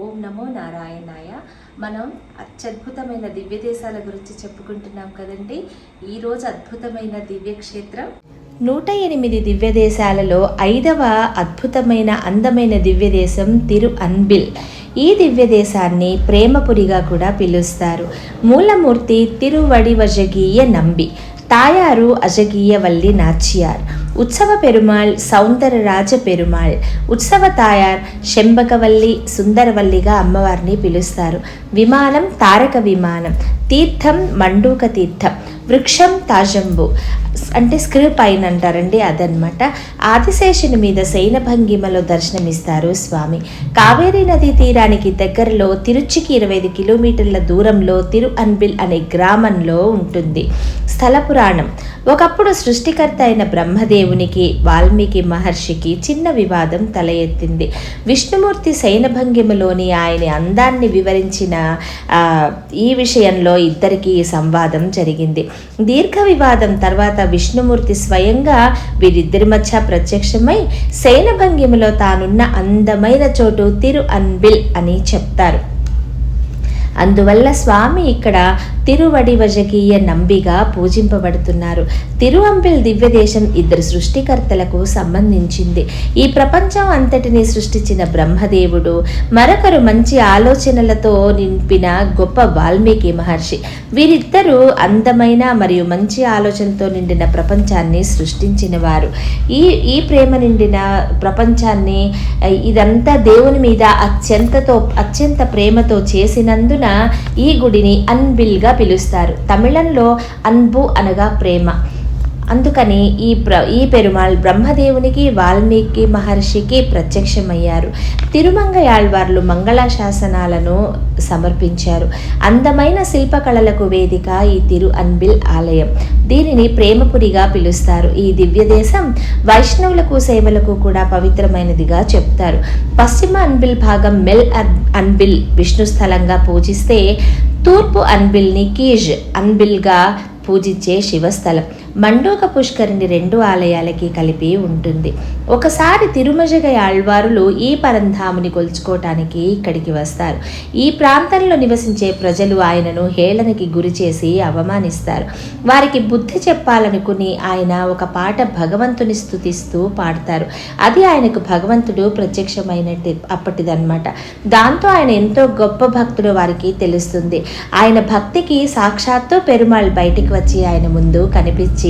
ఓం నమో నారాయణాయ. మనం అత్యద్భుతమైన దివ్య దేశాల గురించి చెప్పుకుంటున్నాం కదండి. ఈరోజు అద్భుతమైన దివ్యక్షేత్రం. నూట ఎనిమిది దివ్య దేశాలలో ఐదవ అద్భుతమైన అందమైన దివ్య దేశం తిరు అన్బిల్. ఈ దివ్య దేశాన్ని ప్రేమపురిగా కూడా పిలుస్తారు. మూలమూర్తి తిరువడివజగీయ నంబి తాయారు అజగీయ వల్లి నాచియార్. ఉత్సవ పెరుమాళ్ సౌందరరాజ పెరుమాళ్. ఉత్సవ తాయార్ శంబకవల్లి సుందరవల్లిగా అమ్మవారిని పిలుస్తారు. విమానం తారక విమానం. తీర్థం మండూక తీర్థం. వృక్షం తాజంబు. అంటే స్క్రూ పైన అంటారండి అదనమాట ఆదిశేషుని మీద శైన భంగిమలో దర్శనమిస్తారు స్వామి. కావేరీ నదీ తీరానికి దగ్గరలో తిరుచికి ఇరవై ఐదు కిలోమీటర్ల దూరంలో తిరు అన్బిల్ అనే గ్రామంలో ఉంటుంది. స్థల పురాణం. ఒకప్పుడు సృష్టికర్త అయిన దేవునికి వాల్మీకి మహర్షికి చిన్న వివాదం తల ఎత్తింది విష్ణుమూర్తి శయనభంగిమలోని ఆయన అందాన్ని వివరించిన ఈ విషయంలో ఇద్దరికి సంవాదం జరిగింది. దీర్ఘ వివాదం తర్వాత విష్ణుమూర్తి స్వయంగా వీరిద్దరి మధ్య ప్రత్యక్షమై శయనభంగిమలో తానున్న అందమైన చోటు తిరు అన్బిల్ అని చెప్తారు. అందువల్ల స్వామి ఇక్కడ తిరువడివజకీయ నంబిగా పూజింపబడుతున్నారు. తిరువంబిల్ దివ్యదేశం ఇద్దరు సృష్టికర్తలకు సంబంధించింది. ఈ ప్రపంచం అంతటిని సృష్టించిన బ్రహ్మదేవుడు మరొకరు మంచి ఆలోచనలతో నింపిన గొప్ప వాల్మీకి మహర్షి. వీరిద్దరూ అందమైన మరియు మంచి ఆలోచనతో నిండిన ప్రపంచాన్ని సృష్టించిన వారు ఈ ఈ ప్రేమ నిండిన ప్రపంచాన్ని ఇదంతా దేవుని మీద అత్యంతతో అత్యంత ప్రేమతో చేసినందున ఈ గుడిని అన్బిల్గా పిలుస్తారు. తమిళంలో అన్బు అనగా ప్రేమ. అందుకని ఈ ప్ర ఈ పెరుమాళ్ బ్రహ్మదేవునికి వాల్మీకి మహర్షికి ప్రత్యక్షమయ్యారు. తిరుమంగయాళ్వార్లు మంగళాశాసనాలను సమర్పించారు. అందమైన శిల్పకళలకు వేదిక ఈ తిరు అన్బిల్ ఆలయం. దీనిని ప్రేమపురిగా పిలుస్తారు. ఈ దివ్య దేశం వైష్ణవులకు సేవలకు కూడా పవిత్రమైనదిగా చెప్తారు. పశ్చిమ అన్బిల్ భాగం మెల్ అన్- అన్బిల్ విష్ణు స్థలంగా పూజిస్తే తూర్పు అన్బిల్ని కీజ్ అన్బిల్గా పూజించే శివస్థలం. మండోక పుష్కరిణి రెండు ఆలయాలకి కలిపి ఉంటుంది. ఒకసారి తిరుమజగై ఆళ్వారులు ఈ పరంధాముని కొలుచుకోవటానికి ఇక్కడికి వస్తారు. ఈ ప్రాంతంలో నివసించే ప్రజలు ఆయనను హేళనకి గురి చేసి అవమానిస్తారు. వారికి బుద్ధి చెప్పాలనుకుని ఆయన ఒక పాట భగవంతుని స్థుతిస్తూ పాడతారు. అది ఆయనకు భగవంతుడు ప్రత్యక్షమైనట్టు అప్పటిదన్నమాట. దాంతో ఆయన ఎంతో గొప్ప భక్తుడు వారికి తెలుస్తుంది. ఆయన భక్తికి సాక్షాత్తు పెరుమాళ్ బయటికి వచ్చి ఆయన ముందు కనిపించి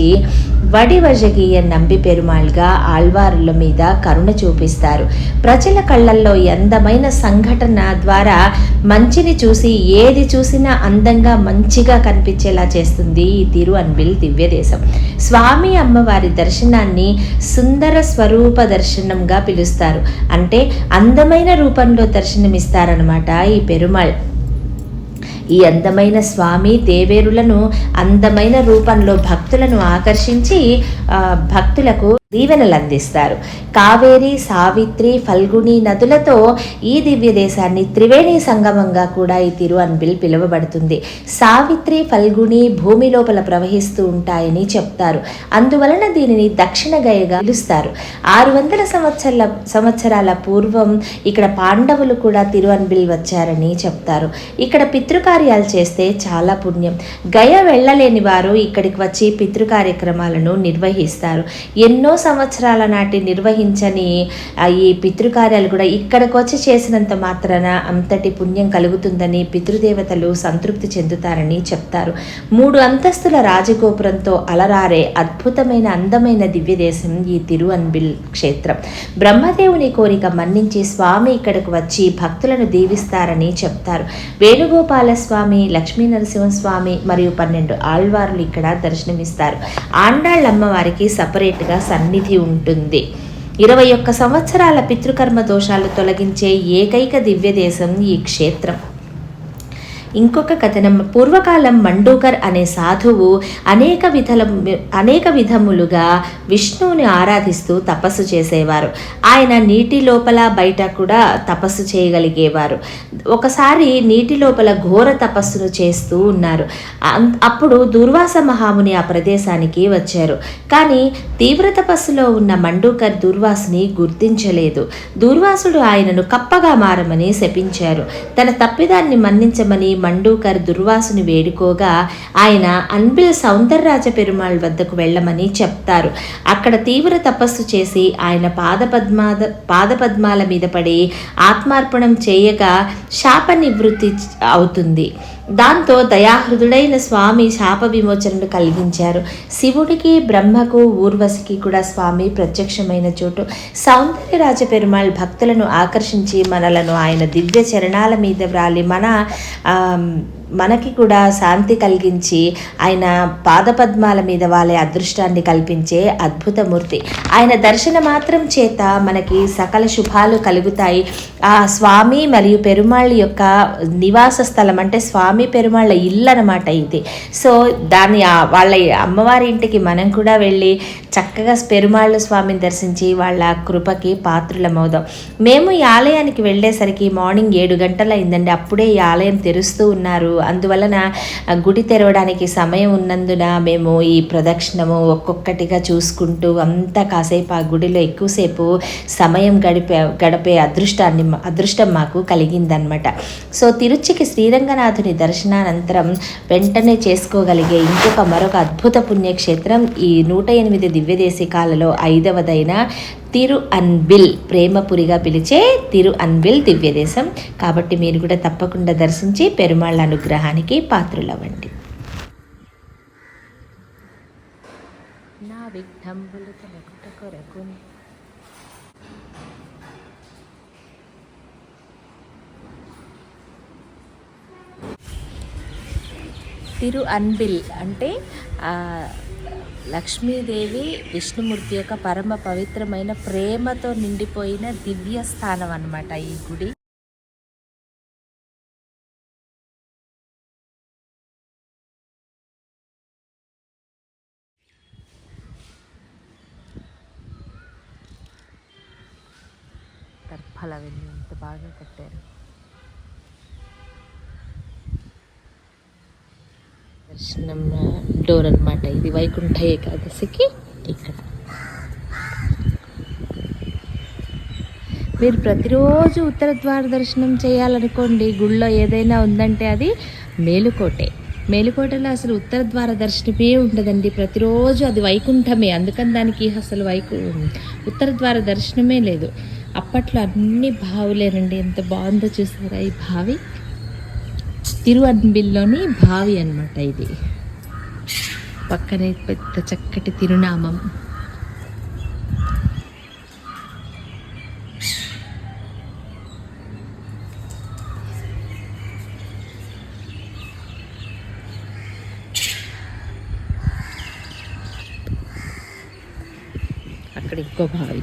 వడివజగీయ నంబి పెరుమాళ్గా ఆళ్వారుల మీద కరుణ చూపిస్తారు. ప్రజల కళ్ళల్లో అందమైన సంఘటన ద్వారా మంచిని చూసి ఏది చూసినా అందంగా మంచిగా కనిపించేలా చేస్తుంది ఈ తిరు అన్బిల్ దివ్యదేశం. స్వామి అమ్మవారి దర్శనాన్ని సుందర స్వరూప దర్శనంగా పిలుస్తారు. అంటే అందమైన రూపంలో దర్శనమిస్తారనమాట ఈ పెరుమాళ్. ఈ అందమైన స్వామి దేవేరులను అందమైన రూపంలో భక్తులను ఆకర్షించి భక్తులకు దీవెనలు అందిస్తారు కావేరి సావిత్రి ఫల్గుని నదులతో ఈ దివ్య దేశాన్ని త్రివేణి సంగమంగా కూడా ఈ తిరు అన్బిల్ పిలువబడుతుంది. సావిత్రి ఫల్గుని భూమి లోపల ప్రవహిస్తూ ఉంటాయని చెప్తారు. అందువలన దీనిని దక్షిణ గయగా పిలుస్తారు. ఆరు వందల సంవత్సరాల సంవత్సరాల పూర్వం ఇక్కడ పాండవులు కూడా తిరు అన్బిల్ వచ్చారని చెప్తారు. ఇక్కడ పితృకార్యాలు చేస్తే చాలా పుణ్యం. గయ వెళ్ళలేని వారు ఇక్కడికి వచ్చి పితృ కార్యక్రమాలను నిర్వహిస్తారు. ఎన్నో సంవత్సరాల నాటి నిర్వహించని ఈ పితృకార్యాలు కూడా ఇక్కడికి వచ్చి చేసినంత మాత్రాన అంతటి పుణ్యం కలుగుతుందని పితృదేవతలు సంతృప్తి చెందుతారని చెప్తారు. మూడు అంతస్తుల రాజగోపురంతో అలరారే అద్భుతమైన అందమైన దివ్యదేశం ఈ తిరువన్బిల్ క్షేత్రం. బ్రహ్మదేవుని కోరిక మన్నించి స్వామి ఇక్కడికి వచ్చి భక్తులను దీవిస్తారని చెప్తారు. వేణుగోపాల స్వామి లక్ష్మీ నరసింహస్వామి మరియు పన్నెండు ఆళ్వార్లు ఇక్కడ దర్శనమిస్తారు. ఆండాళ్ళ అమ్మవారికి సపరేట్గా సన్నిధి ఉంటుంది. ఇరవై ఒక్క సంవత్సరాల పితృకర్మ దోషాలు తొలగించే ఏకైక దివ్య దేశం ఈ క్షేత్రం. ఇంకొక కథనం. పూర్వకాలం మండూకర్ అనే సాధువు అనేక విధల అనేక విధములుగా విష్ణువుని ఆరాధిస్తూ తపస్సు చేసేవారు. ఆయన నీటి లోపల బయట కూడా తపస్సు చేయగలిగేవారు. ఒకసారి నీటి లోపల ఘోర తపస్సును చేస్తూ ఉన్నారు. అం- అప్పుడు దుర్వాస మహాముని ఆ ప్రదేశానికి వచ్చారు. కానీ తీవ్ర తపస్సులో ఉన్న మండూకర్ దుర్వాసుని గుర్తించలేదు. దుర్వాసుడు ఆయనను కప్పగా మారమని శపించారు. తన తప్పిదాన్ని మన్నించమని మండూకర్ దుర్వాసుని వేడుకోగా ఆయన అన్బిల్ సౌందర్రాజ పెరుమాళ్ వద్దకు వెళ్ళమని చెప్తారు. అక్కడ తీవ్ర తపస్సు చేసి ఆయన పాదపద్మాద పాదపద్మాల మీద పడి ఆత్మార్పణం చేయగా శాప నివృత్తి అవుతుంది. దాంతో దయాహృదుడైన స్వామి శాప విమోచనను కలిగించారు. శివుడికి బ్రహ్మకు ఊర్వశికి కూడా స్వామి ప్రత్యక్షమైన చోటు. సౌందర్యరాజ పెరుమాళ్ భక్తులను ఆకర్షించి మనలను ఆయన దివ్య చరణాల మీద వ్రాలి మన మనకి కూడా శాంతి కలిగించి ఆయన పాదపద్మాల మీద వాళ్ళ అదృష్టాన్ని కల్పించే అద్భుతమూర్తి. ఆయన దర్శన మాత్రం చేత మనకి సకల శుభాలు కలుగుతాయి. ఆ స్వామి మరియు పెరుమాళ్ళ యొక్క నివాస స్థలం అంటే స్వామి పెరుమాళ్ళ ఇల్లు అనమాట ఇది. సో దాన్ని వాళ్ళ అమ్మవారి ఇంటికి మనం కూడా వెళ్ళి చక్కగా పెరుమాళ్ళ స్వామిని దర్శించి వాళ్ళ కృపకి పాత్రులమవుదాం. మేము ఈ ఆలయానికి వెళ్ళేసరికి మార్నింగ్ ఏడు గంటలు అయిందండి అప్పుడే ఈ ఆలయం తెరుస్తూ ఉన్నారు. అందువలన గుడి తెరవడానికి సమయం ఉన్నందున మేము ఈ ప్రదక్షిణము ఒక్కొక్కటిగా చూసుకుంటూ అంతా కాసేపు ఆ గుడిలో ఎక్కువసేపు సమయం గడిపే గడిపే అదృష్టాన్ని అదృష్టం మాకు కలిగిందనమాట. సో తిరుచికి శ్రీరంగనాథుని దర్శనానంతరం వెంటనే చేసుకోగలిగే ఇంకొక మరొక అద్భుత పుణ్యక్షేత్రం ఈ నూట ఎనిమిది దివ్యదేశికాలలో ఐదవదైన తిరు అన్బిల్ ప్రేమపురిగా పిలిచే తిరు అన్బిల్ దివ్యదేశం కాబట్టి మీరు కూడా తప్పకుండా దర్శించి పెరుమాళ్ళ అనుగ్రహానికి పాత్రులవ్వండి. నా విఘ్నంబులు తొలగుట తిరు అన్బిల్ అంటే లక్ష్మీదేవి విష్ణుమూర్తి యొక్క పరమ పవిత్రమైన ప్రేమతో నిండిపోయిన దివ్య స్థానం అన్నమాట ఈ గుడి. తర్ఫల వెళ్ళి ఎంత బాగా కట్టారు. దర్శనం డోర్ అనమాట ఇది వైకుంఠ ఏకాదశికి ఇక్కడ. మీరు ప్రతిరోజు ఉత్తర ద్వార దర్శనం చేయాలనుకోండి గుళ్ళో ఏదైనా ఉందంటే అది మేలుకోటే. మేలుకోటలో అసలు ఉత్తర ద్వార దర్శనమే ఉండదండి. ప్రతిరోజు అది వైకుంఠమే. అందుకని దానికి అసలు వైకు ఉత్తర ద్వార దర్శనమే లేదు. అప్పట్లో అన్ని బావులేనండి. ఎంత బాగుందో చూసారా ఈ బావి? తిరువన్బిల్లోని బావి అన్నమాట ఇది. పక్కనే పెద్ద చక్కటి తిరునామం. అక్కడ ఇంకో బావి